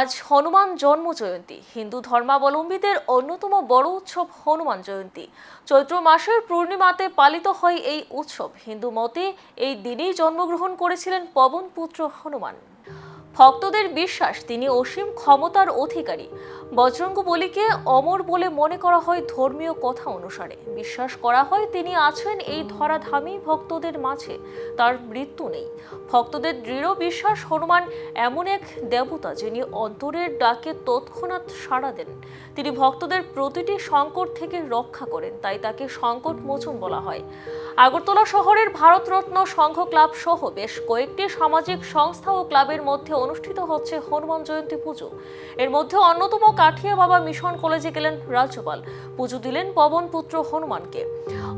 আজ হনুমান জন্ম জয়ন্তী হিন্দু ধর্মাবলম্বীদের অন্যতম বড় উৎসব হনুমান জয়ন্তী। চৈত্র মাসের পূর্ণিমাতে পালিত হয় এই উৎসব। হিন্দু মতে এই দিনেই জন্মগ্রহণ করেছিলেন পবন পুত্র হনুমান। ভক্তদের বিশ্বাস, তিনি অসীম ক্ষমতার অধিকারী। বজরঙ্গ বলিকে অমর বলে মনে করা হয় ধর্মীয় কথা অনুসারে। বিশ্বাস করা হয় তিনি আছেন এই ধরাধামী ভক্তদের মাঝে, তার মৃত্যু নেই। ভক্তদের দৃঢ় বিশ্বাস হনুমান এমন এক দেবতা যিনি অন্তরের ডাকে তৎক্ষণাৎ সাড়া দেন। তিনি ভক্তদের প্রতিটি সংকট থেকে রক্ষা করেন, তাই তাকে সংকট মোচন বলা হয়। আগরতলা শহরের ভারতরত্ন সংঘ ক্লাব সহ বেশ কয়েকটি সামাজিক সংস্থা ও ক্লাবের মধ্যে অনুষ্ঠিত হচ্ছে হনুমান জয়ন্তী পুজো। এর মধ্যে অন্যতম কাঠিয়া বাবা মিশন কলেজে গেলেন রাজ্যপাল। পুজো দিলেন পবন পুত্র হনুমানকে।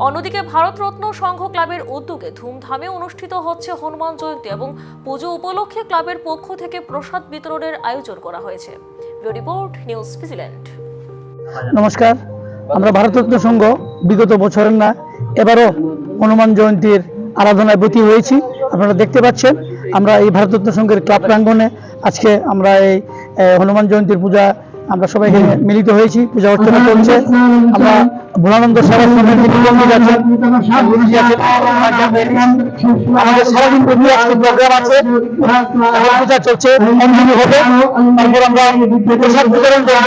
অন্যদিকে ভারতরত্ন সংঘ ক্লাবের উদ্যোগে ধুমধামে অনুষ্ঠিত হচ্ছে হনুমান জয়ন্তী এবং পুজো উপলক্ষে ক্লাবের পক্ষ থেকে প্রসাদ বিতরণের আয়োজন করা হয়েছে। Report, News Vigilant. নমস্কার। আমরা ভারতরত্ন সংঘ বিগত বছরের না, এবারও হনুমান জয়ন্তীর আরাধনায় ব্রতী হয়েছি। আপনারা দেখতে পাচ্ছেন আমরা এই ভারতরত্ন সংঘের ক্লাব প্রাঙ্গণে আজকে আমরা এই হনুমান জয়ন্তীর পূজা আমরা সবাই এখানে মিলিত হয়েছি পূজা অর্চনা চলছে আমরা ভোলানন্দ আছেন। আমাদের সারাদিন ব্যাপী আজকে প্রোগ্রাম আছে। পূজা চলছে কন্টিনিউ হবে। তারপর আমরা প্রসাদ বিতরণ করব।